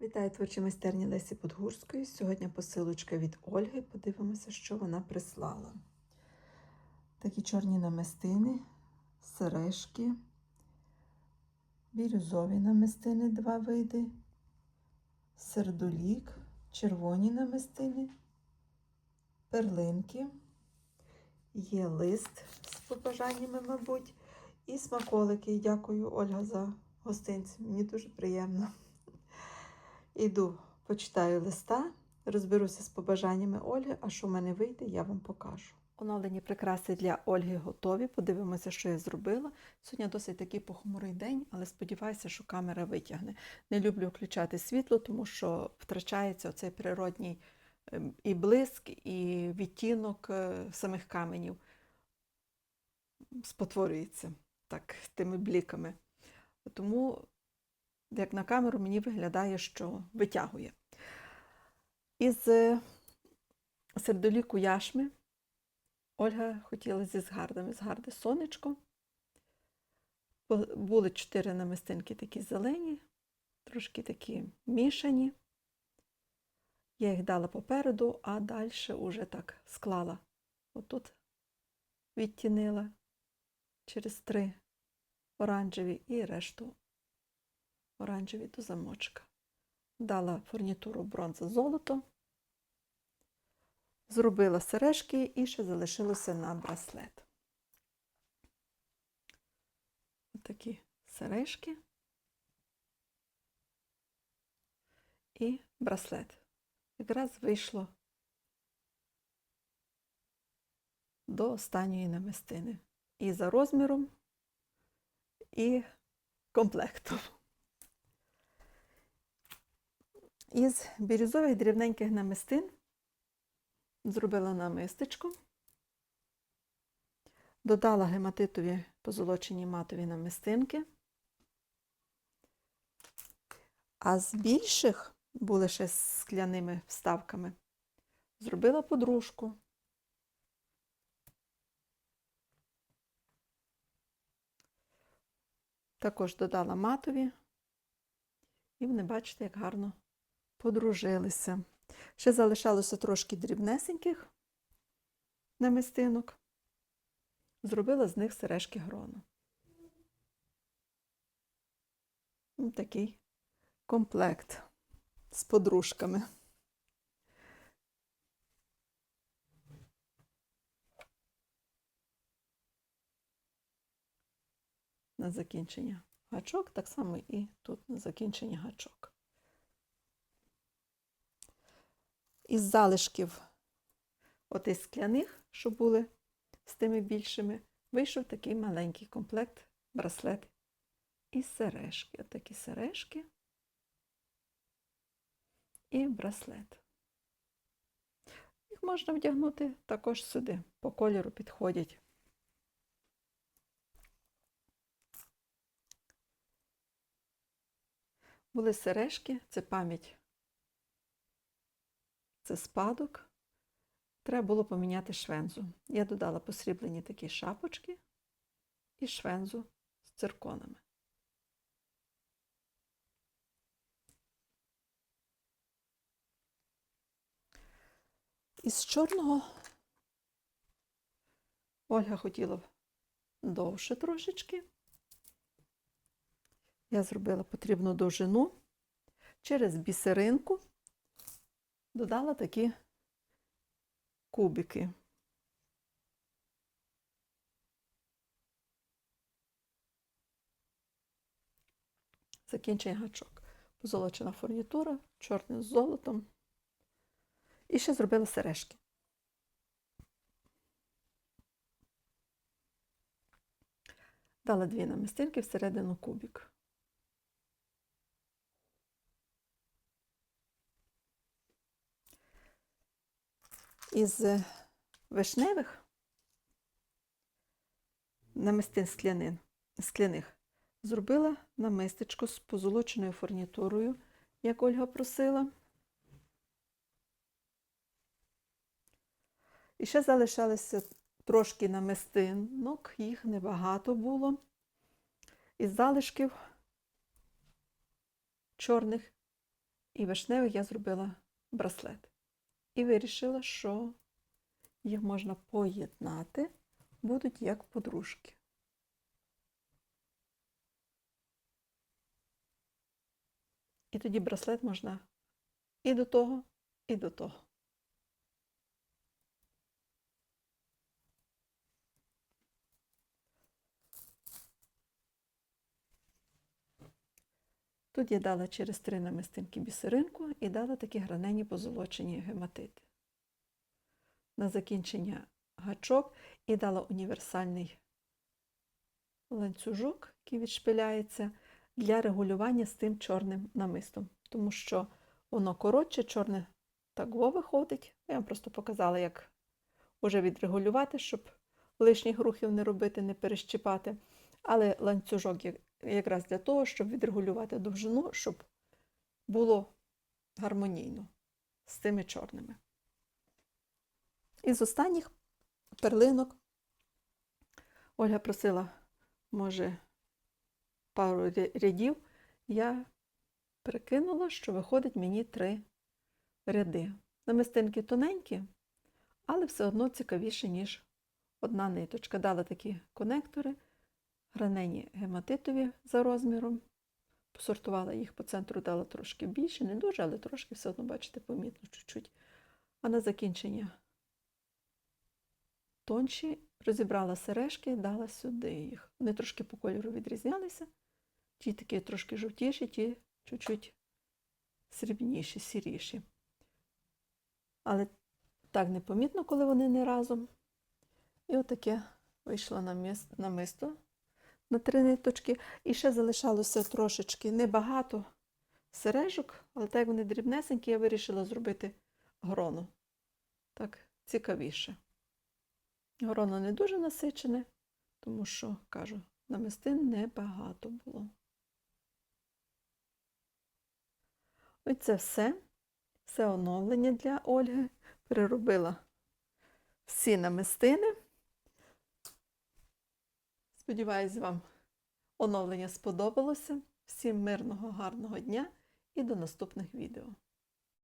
Вітаю творчі майстерні Лесі Подгурської. Сьогодні посилочка від Ольги. Подивимося, що вона прислала. Такі чорні намистини, сережки, бірюзові намистини два види, сердолік, червоні намистини, перлинки. Є лист з побажаннями, мабуть, і смаколики. Дякую, Ольга, за гостинці. Мені дуже приємно. Іду, почитаю листа, розберуся з побажаннями Ольги, а що в мене вийде, я вам покажу. Оновлені прикраси для Ольги готові. Подивимося, що я зробила. Сьогодні досить такий похмурий день, але сподіваюся, що камера витягне. Не люблю включати світло, тому що втрачається оцей природній ем, і блиск, і відтінок е, самих каменів. Спотворюється так тими бліками. Тому як на камеру мені виглядає, що витягує. Із е, сердоліку яшми Ольга хотіла зі згардами. Згарди сонечко. Були чотири намистинки такі зелені, трошки такі мішані. Я їх дала попереду, а далі вже так склала. Отут відтінила через три оранжеві і решту оранжеві до замочка. Дала фурнітуру бронза золото, зробила сережки і ще залишилося на браслет. Отакі сережки і браслет. Якраз вийшло до останньої намистини. І за розміром, і комплектом. Із бірюзових дрібненьких намистин зробила намистечко, додала гематитові позолочені матові намистинки, а з більших були ще з скляними вставками, зробила подружку. Також додала матові, і вони бачите, як гарно подружилися. Ще залишалося трошки дрібнесеньких намистинок. Зробила з них сережки грону. Ось Такий комплект з подружками. На закінчення гачок, так само і тут на закінчення гачок. Із залишків отих скляних, що були з тими більшими, вийшов такий маленький комплект, браслет і сережки. Отакі сережки і браслет. Їх можна вдягнути також сюди, по кольору підходять. Були сережки, це пам'ять це спадок. Треба було поміняти швензу. Я додала посріблені такі шапочки і швензу з цирконами. Із чорного Ольга хотіла довше трошечки. Я зробила потрібну довжину через бісеринку додала такі кубики. Закінчує гачок. Позолочена фурнітура, чорним з золотом. І ще зробила сережки. Дала дві намистинки всередину кубик. Із вишневих намистин склянин, скляних зробила намистечко з позолоченою фурнітурою, як Ольга просила. І ще залишалося трошки намистинок, їх небагато було. Із залишків чорних і вишневих я зробила браслет. І вирішила, що їх можна поєднати, будуть як подружки. І тоді браслет можна і до того, і до того. Тут я дала через три намистинки бісеринку і дала такі гранені позолочені гематити. На закінчення гачок і дала універсальний ланцюжок, який відшпиляється, для регулювання з тим чорним намистом, тому що воно коротше, чорне так виходить. Я вам просто показала, як уже відрегулювати, щоб лишніх рухів не робити, не перещіпати. Але ланцюжок якраз для того, щоб відрегулювати довжину, щоб було гармонійно з тими чорними. Із останніх перлинок Ольга просила, може, пару рядів. Я перекинула, що виходить мені три ряди. Намистинки тоненькі, але все одно цікавіше, ніж одна ниточка. Дала такі конектори, гранені гематитові за розміром. Посортувала їх по центру, дала трошки більше, не дуже, але трошки все одно, бачите, помітно чуть-чуть. А на закінчення тонші розібрала сережки дала сюди їх. Вони трошки по кольору відрізнялися. Ті такі трошки жовтіші, ті чуть-чуть срібніші, сіріші. Але так непомітно, коли вони не разом. І отаке вийшло намис- намисто на три ниточки. І ще залишалося трошечки небагато сережок, але так як вони дрібнесенькі, я вирішила зробити грону. Так цікавіше. Гроно не дуже насичене, тому що, кажу, намистин небагато було. Ось це все. Все оновлення для Ольги. Переробила всі намистини. Сподіваюсь, вам оновлення сподобалося. Всім мирного, гарного дня і до наступних відео.